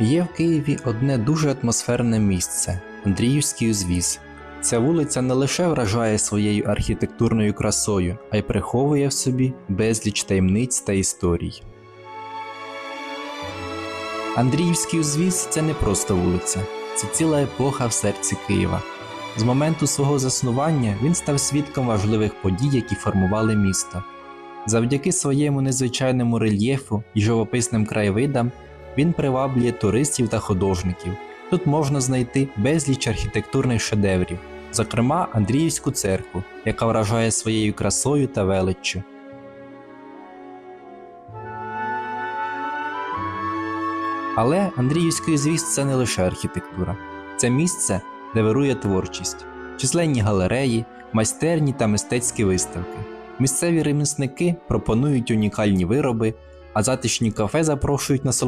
Є в Києві одне дуже атмосферне місце Андріївський узвіз. Ця вулиця не лише вражає своєю архітектурною красою, а й приховує в собі безліч таємниць та історій. Андріївський узвіз це не просто вулиця, це ціла епоха в серці Києва. З моменту свого заснування він став свідком важливих подій, які формували місто. Завдяки своєму незвичайному рельєфу і живописним краєвидам він приваблює туристів та художників. Тут можна знайти безліч архітектурних шедеврів, зокрема Андріївську церкву, яка вражає своєю красою та величчю. Але Андріївський звіст це не лише архітектура, це місце, де вирує творчість, численні галереї, майстерні та мистецькі виставки. Місцеві ремісники пропонують унікальні вироби, а затишні кафе запрошують на насолодитися